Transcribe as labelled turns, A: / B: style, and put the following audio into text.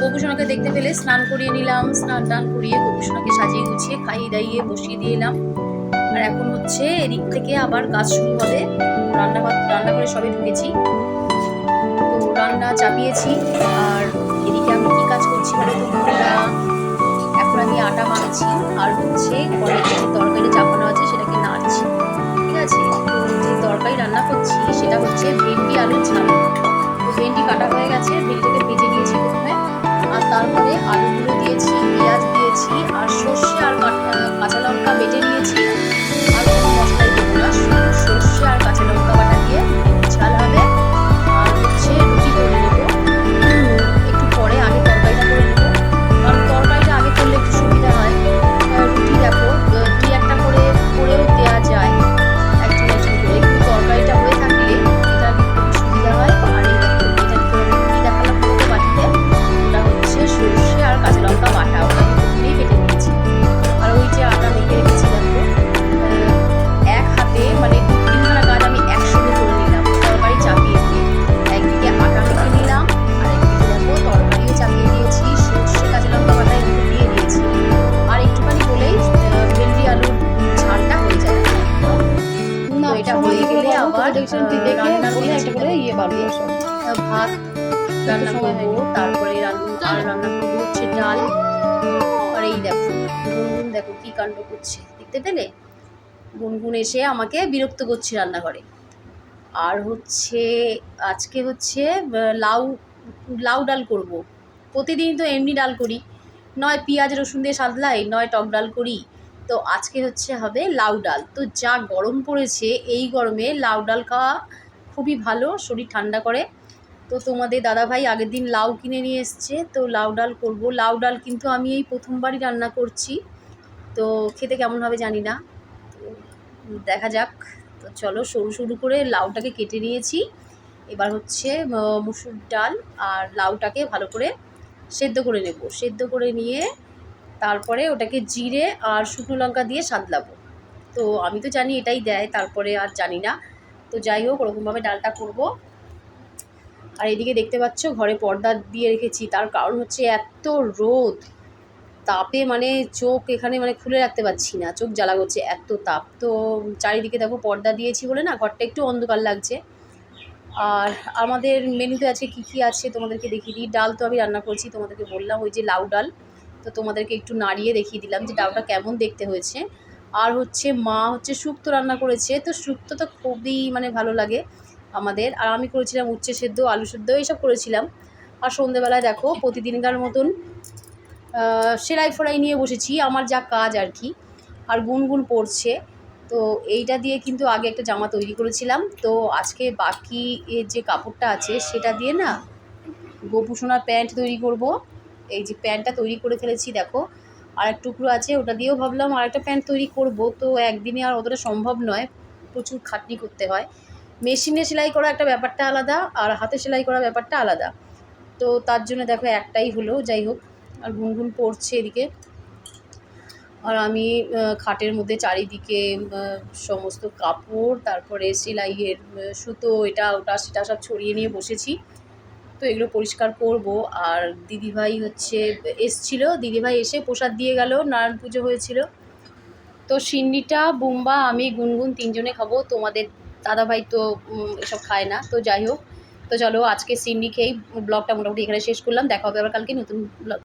A: গোপুসোনাকে দেখতে পেলে স্নান করিয়ে নিলাম, স্নান টান করিয়ে গোপুসোনাকে সাজিয়ে গুছিয়ে খাইয়ে দাইয়ে বসিয়ে দিয়ে এলাম। আর এখন হচ্ছে এদিক থেকে আবার কাজ শুরু হবে। রান্না রান্না করে সবে ঢুকেছি। তো রান্না চাপিয়েছি। আর এদিকে আমি কি কাজ করছি বলে তো বন্ধুরা? এখন আমি আটা মাখছি আর হচ্ছে যে তরকারি চাপানো আছে সেটাকে নাড়ছি। ঠিক আছে? তো যে তরকারি রান্না করছি সেটা হচ্ছে ভেন্ডি আলুর ঝাল। ভেন্ডি কাটা হয়ে গেছে ভেন্ডিটাকে ভেজে নিয়েছি রান্না করব তারপরে রান্না আর রান্না করব হচ্ছে ডাল। আর এই দেখো গুনগুন দেখো কি কাণ্ড করছে। দেখতে পেলে? গুনগুন এসে আমাকে বিরক্ত করছে রান্নাঘরে। আর হচ্ছে আজকে হচ্ছে লাউ লাউ ডাল করব। প্রতিদিন তো এমনি ডাল করি। নয় পেঁয়াজ রসুন দিয়ে সাদলাই নয় টক ডাল করি। তো আজকে হচ্ছে হবে লাউ ডাল। তো যা গরম পড়েছে এই গরমে লাউ ডাল খাওয়া খুবই ভালো শরীর ঠান্ডা করে। তো তোমাদের দাদাভাই আগের দিন লাউ কিনে নিয়ে এসছে, তো লাউ ডাল করব। লাউ ডাল কিন্তু আমি এই প্রথমবারই রান্না করছি, তো খেতে কেমন হবে জানি না। দেখা যাক। তো চলো সরু সরু করে লাউটাকে কেটে নিয়েছি। এবার হচ্ছে মুসুর ডাল আর লাউটাকে ভালো করে সেদ্ধ করে নেব। সেদ্ধ করে নিয়ে তারপরে ওটাকে জিরে আর শুকনো লঙ্কা দিয়ে সাদলাবো তো আমি তো জানি এটাই দেয়, তারপরে আর জানি না। তো যাই হোক, ওরকমভাবে ডালটা করব। আর এদিকে দেখতে পাচ্ছ, ঘরে পর্দা দিয়ে রেখেছি। তার কারণ হচ্ছে এত রোদ। তাপে মানে চোখ এখানে মানে খুলে রাখতে পারছি না। চোখ জ্বালা করছে, এত তাপ। তো চারিদিকে দেখো পর্দা দিয়েছি বলে না, ঘরটা একটু অন্ধকার লাগছে। আর আমাদের মেনুতে আছে কি কি আছে তোমাদেরকে দেখিয়ে দিই। ডাল তো আমি রান্না করছি, তোমাদেরকে বললাম ওই যে লাউ ডাল। তো তোমাদেরকে একটু নাড়িয়ে দেখিয়ে দিলাম যে ডালটা কেমন দেখতে হয়েছে। আর হচ্ছে মা হচ্ছে শুক্তো রান্না করেছে, তো শুক্তো তো খুবই মানে ভালো লাগে। আমাদের। আর আমি করেছিলাম উচ্ছে সেদ্ধ, আলু সেদ্ধ, এইসব করেছিলাম। আর সন্ধেবেলায় দেখো, প্রতিদিনকার মতন সেলাই ফোলাই নিয়ে বসেছি। আমার যা কাজ আর কি। আর গুনগুন পড়ছে। তো এইটা দিয়ে কিন্তু আগে একটা জামা তৈরি করেছিলাম। তো আজকে বাকি এর যে কাপড়টা আছে, সেটা দিয়ে না গোপুসোনার প্যান্ট তৈরি করব। এই যে প্যান্টটা তৈরি করে ফেলেছি, দেখো। আর এক টুকরো আছে, ওটা দিয়েও ভাবলাম আর একটা প্যান্ট তৈরি করব। তো একদিনে আর অতটা সম্ভব নয়। প্রচুর খাটনি করতে হয়। মেশিনে সেলাই করা একটা ব্যাপারটা আলাদা আর হাতে সেলাই করা ব্যাপারটা আলাদা। তো তার জন্য দেখো একটাই হলো, যাই হোক, আর গুনগুন পড়ছে এদিকে। আর আমি খাটের মধ্যে চারিদিকে সমস্ত কাপড়, তারপরে সেলাইয়ের সুতো, এটা, ওটা, সেটা সব ছড়িয়ে নিয়ে বসেছি। তো এগুলো পরিষ্কার করব। আর দিদিভাই হচ্ছে, এসছিল। দিদিভাই এসে প্রসাদ দিয়ে গেল, নারায়ণ পুজো হয়েছিল। তো সিন্নিটা, বুম্বা, আমি, গুনগুন তিনজনে খাব। তোমাদের দাদাভাই তো এসব খায় না। তো যাই হোক, তো চলো আজকে সিমনি খেয়েই ব্লগটা মোটামুটি এখানে শেষ করলাম। দেখা হবে আবার কালকে নতুন ব্লগ